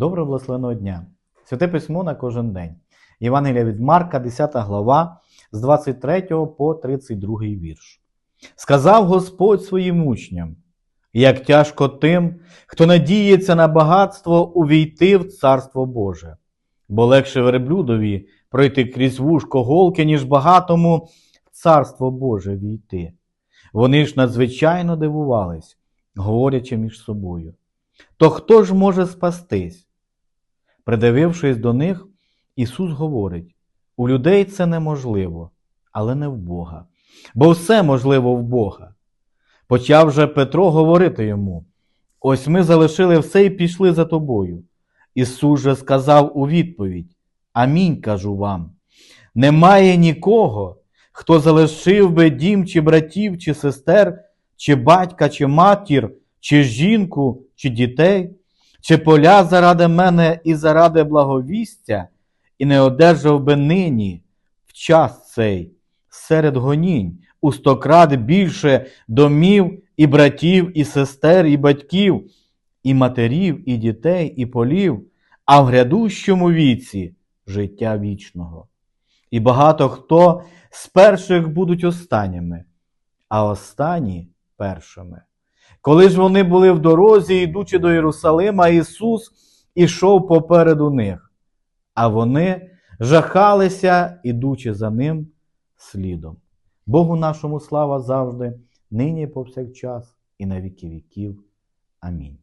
Доброго благословеного дня! Святе письмо на кожен день. Євангелія від Марка, 10 глава, з 23 по 32 вірш. Сказав Господь своїм учням, як тяжко тим, хто надіється на багатство увійти в Царство Боже, бо легше верблюдові пройти крізь вушко голки, ніж багатому в Царство Боже війти. Вони ж надзвичайно дивувались, говорячи між собою. То хто ж може спастись? Придивившись до них, Ісус говорить: у людей це неможливо, але не в Бога, бо все можливо в Бога. Почав же Петро говорити йому: Ось ми залишили все і пішли за тобою. Ісус же сказав у відповідь: Амінь кажу вам. Немає нікого, хто залишив би дім, чи братів, чи сестер, чи батька, чи матір, чи жінку, чи дітей, чи поля заради мене і заради благовістя, і не одержав би нині в час цей серед гонінь у стократ більше домів і братів, і сестер, і батьків, і матерів, і дітей, і полів, а в грядущому віці життя вічного. І багато хто з перших будуть останніми, а останні першими. Коли ж вони були в дорозі, йдучи до Єрусалима, Ісус ішов попереду них, а вони жахалися, ідучи за ним слідом. Богу нашому слава завжди, нині і повсякчас, і на віки віків. Амінь.